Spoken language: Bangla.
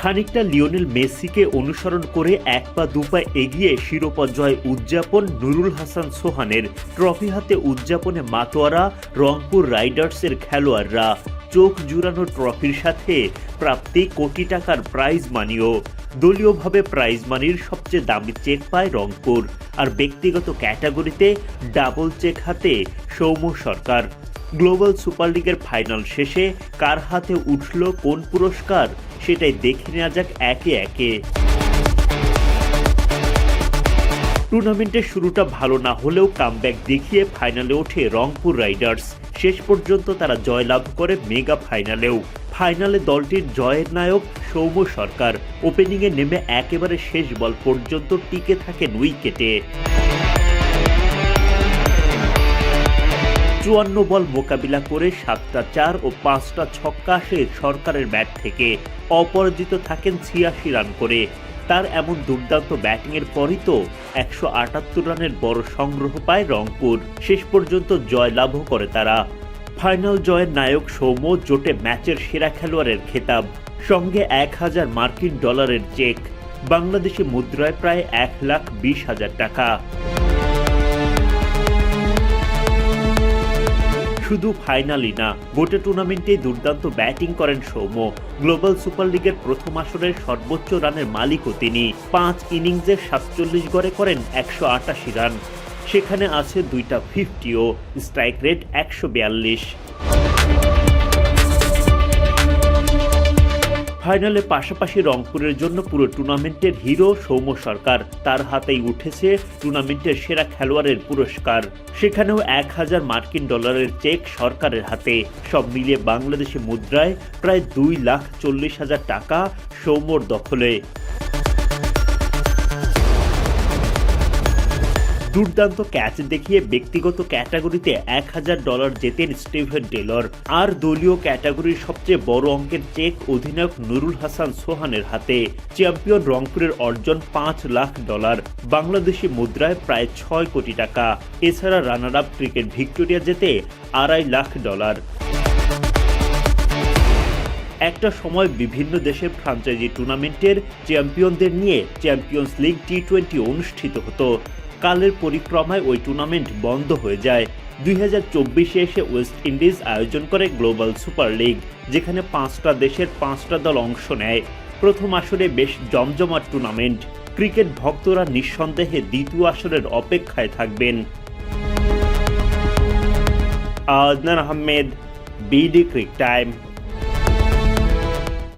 খানিকটা লিওনেল মেসিকে অনুসরণ করে এক পা দু পা এগিয়ে শিরোপা জয় উদযাপন নুরুল হাসান সোহানের ট্রফি হাতে উদযাপনে মাতোয়ারা, রংপুর রাইডার্সের খেলোয়াড়রা। চোখ জুড়ানো ট্রফির সাথে প্রাপ্তি কোটি টাকার প্রাইজ মানিও দলীয়ভাবে প্রাইজ মানির সবচেয়ে দামি চেক পায় রংপুর। আর ব্যক্তিগত ক্যাটাগরিতে ডাবল চেক হাতে সৌম্য সরকার। গ্লোবাল সুপার লিগের ফাইনাল শেষে কার হাতে উঠল কোন পুরস্কার, সেটাই দেখে নেওয়া যাক একে একে। টুর্নামেন্টের শুরুটা ভালো না হলেও কামব্যাক দেখিয়ে ফাইনালে ওঠে রংপুর রাইডার্স। শেষ পর্যন্ত তারা জয়লাভ করে মেগা ফাইনালেও। ফাইনালে দলটির জয়ের নায়ক সৌম্য সরকার। ওপেনিংয়ে নেমে একেবারে শেষ বল পর্যন্ত টিকে থাকেন উইকেটে। চুয়ান্ন বল মোকাবিলা করে সাতটা চার ও পাঁচটা ছক্কা আসে সরকারের ব্যাট থেকে। অপরাজিত থাকেন ছিয়াশি রান করে। তার এমন দুর্দান্ত ব্যাটিংয়ের পরই তো একশো আটাত্তর রানের বড় সংগ্রহ পায় রংপুর। শেষ পর্যন্ত জয় লাভও করে তারা। ফাইনাল জয়ের নায়ক সৌম্য জোটে ম্যাচের সেরা খেলোয়াড়ের খেতাব। সঙ্গে এক হাজার মার্কিন ডলারের চেক। বাংলাদেশি মুদ্রায় প্রায় এক লাখ বিশ হাজার টাকা। শুধু ফাইনালই না, গোটা টুর্নামেন্টে দুর্দান্ত ব্যাটিং করেন সৌম্য। গ্লোবাল সুপার লিগের প্রথম আসরের সর্বোচ্চ রানের মালিকও তিনি। পাঁচ ইনিংসে সাতচল্লিশ গড়ে করেন একশো আটাশি রান। সেখানে আছে দুইটা ফিফটিও স্ট্রাইক রেট একশো বিয়াল্লিশ। ফাইনালে পাশাপাশি রংপুরের জন্য পুরো টুর্নামেন্টের হিরো সৌম্য সরকার। তার হাতেই উঠেছে টুর্নামেন্টের সেরা খেলোয়াড়ের পুরস্কার। সেখানেও এক হাজার মার্কিন ডলারের চেক সরকারের হাতে। সব মিলিয়ে বাংলাদেশি মুদ্রায় প্রায় দুই লাখ চল্লিশ হাজার টাকা সৌম্যর দখলে। দুর্দান্ত ক্যাচ দেখিয়ে ব্যক্তিগত ক্যাটাগরিতে এক হাজার ডলার জেতেন স্টিভেন টেলর। আর দলীয় ক্যাটাগরির সবচেয়ে বড় অঙ্কের চেক অধিনায়ক নুরুল হাসান সোহানের হাতে। চ্যাম্পিয়ন রংপুরের অর্জন পাঁচ লাখ ডলার। বাংলাদেশি মুদ্রায় প্রায় ছয় কোটি টাকা। এছাড়া রানার আপ ক্রিকেট ভিক্টোরিয়া জেতে আড়াই লাখ ডলার। একটা সময় বিভিন্ন দেশের ফ্রাঞ্চাইজি টুর্নামেন্টের চ্যাম্পিয়নদের নিয়ে চ্যাম্পিয়ন্স লিগ টি টোয়েন্টি অনুষ্ঠিত হতো। কালের পরিক্রমায় ওই টুর্নামেন্ট বন্ধ হয়ে যায়। দুই হাজার এসে ওয়েস্ট ইন্ডিজ আয়োজন করে গ্লোবাল সুপার লিগ যেখানে পাঁচটা দেশের পাঁচটা দল অংশ নেয়। প্রথম আসরে বেশ জমজমাট টুর্নামেন্ট ক্রিকেট ভক্তরা নিঃসন্দেহে দ্বিতীয় আসরের অপেক্ষায় থাকবেন। Adnan Ahmed BD cric time